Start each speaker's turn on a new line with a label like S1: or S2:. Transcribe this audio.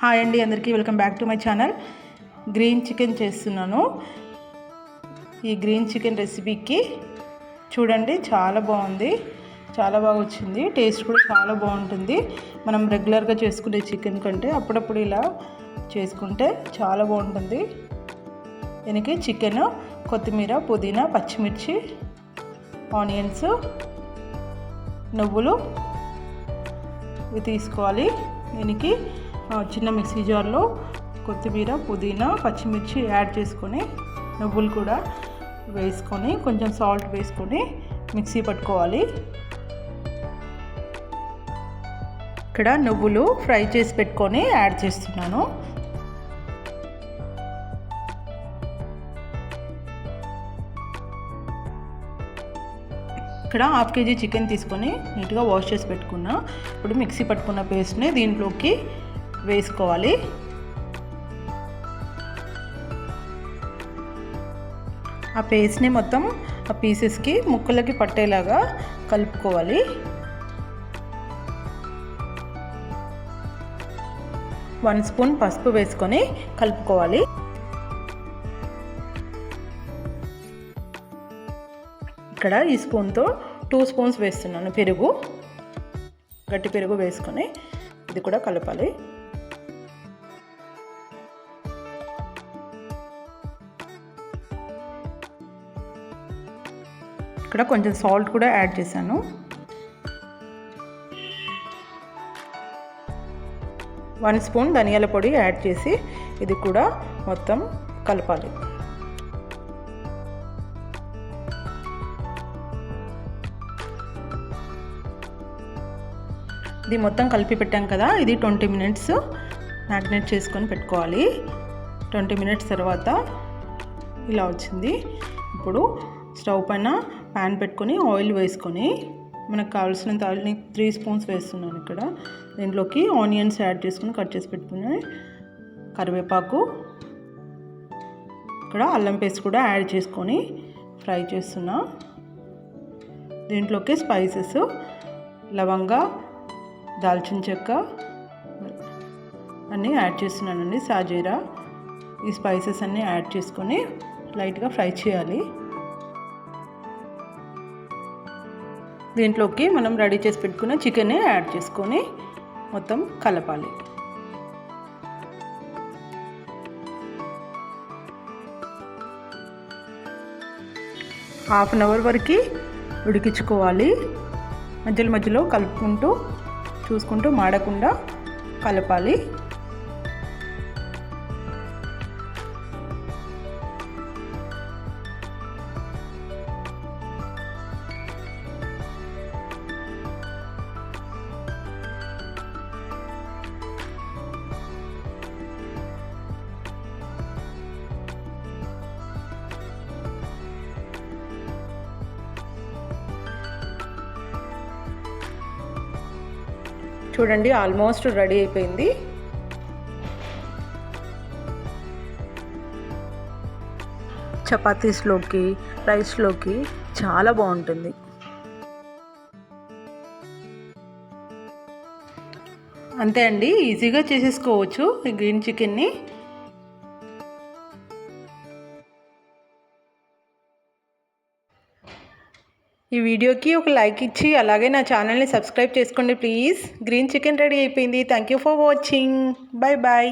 S1: Hi అండి అందరికీ welcome back to my channel. Green chicken చేస్తున్నాను. ఈ గ్రీన్ చికెన్ రెసిపీకి చూడండి చాలా బాగుంది. చాలా బాగా వచ్చింది. టేస్ట్ కూడా చాలా బాగుంటుంది. మనం రెగ్యులర్గా చేసుకునే చికెన్ కంటే అప్పుడప్పుడు ఇలా చేసుకుంటే చాలా బాగుంటుంది. దీనికి చికెన్ కొత్తిమీర పుదీనా పచ్చిమిర్చి ఆనియన్స్ నువ్వులు ఇవి తీసుకోవాలి. దీనికి చిన్న మిక్సీ జార్లో కొత్తిమీర పుదీనా పచ్చిమిర్చి యాడ్ చేసుకొని నువ్వులు కూడా వేసుకొని కొంచెం సాల్ట్ వేసుకొని మిక్సీ పట్టుకోవాలి. ఇక్కడ నువ్వులు ఫ్రై చేసి పెట్టుకొని యాడ్ చేస్తున్నాను. ఇక్కడ హాఫ్ కేజీ చికెన్ తీసుకొని నీట్గా వాష్ చేసి పెట్టుకున్నా. ఇప్పుడు మిక్సీ పట్టుకున్న పేస్ట్ని దీంట్లోకి వేసుకోవాలి. ఆ పేస్ట్ని మొత్తం ఆ పీసెస్కి ముక్కలకి పట్టేలాగా కలుపుకోవాలి. వన్ స్పూన్ పసుపు వేసుకొని కలుపుకోవాలి. ఇక్కడ ఈ స్పూన్తో టూ స్పూన్స్ వేస్తున్నాను పెరుగు. గట్టి పెరుగు వేసుకొని ఇది కూడా కలపాలి. ఇక్కడ కొంచెం సాల్ట్ కూడా యాడ్ చేశాను. వన్ స్పూన్ ధనియాల పొడి యాడ్ చేసి ఇది కూడా మొత్తం కలపాలి. ఇది మొత్తం కలిపి పెట్టాం కదా ఇది ట్వంటీ మినిట్స్ మ్యాగ్నేట్ చేసుకొని పెట్టుకోవాలి. ట్వంటీ మినిట్స్ తర్వాత ఇలా వచ్చింది. ఇప్పుడు స్టవ్ పైన ప్యాన్ పెట్టుకొని ఆయిల్ వేసుకొని మనకు కావాల్సినంత ఆయిల్ని త్రీ స్పూన్స్ వేస్తున్నాను ఇక్కడ. దీంట్లోకి ఆనియన్స్ యాడ్ చేసుకొని కట్ చేసి పెట్టుకుని కరివేపాకు ఇక్కడ అల్లం పేస్ట్ కూడా యాడ్ చేసుకొని ఫ్రై చేస్తున్నా. దీంట్లోకి స్పైసెస్ లవంగా దాల్చిన చెక్క అన్నీ యాడ్ చేస్తున్నానండి సాజీరా. ఈ స్పైసెస్ అన్నీ యాడ్ చేసుకొని లైట్గా ఫ్రై చేయాలి. దీంట్లోకి మనం రెడీ చేసి పెట్టుకున్న చికెన్ని యాడ్ చేసుకొని మొత్తం కలపాలి. హాఫ్ అన్ అవర్ వరకు ఉడికించుకోవాలి. మధ్యలో మధ్యలో కలుపుకుంటూ చూసుకుంటూ మాడకుండా కలపాలి. చూడండి ఆల్మోస్ట్ రెడీ అయిపోయింది. చపాతీస్లోకి రైస్లోకి చాలా బాగుంటుంది. అంతే అండి ఈజీగా చేసేసుకోవచ్చు ఈ గ్రీన్ చికెన్ని ఈ వీడియోకి ఒక లైక్ ఇచ్చి అలాగే నా ఛానల్ని సబ్స్క్రైబ్ చేసుకోండి ప్లీజ్. గ్రీన్ చికెన్ రెడీ అయిపోయింది. Thank you for watching bye bye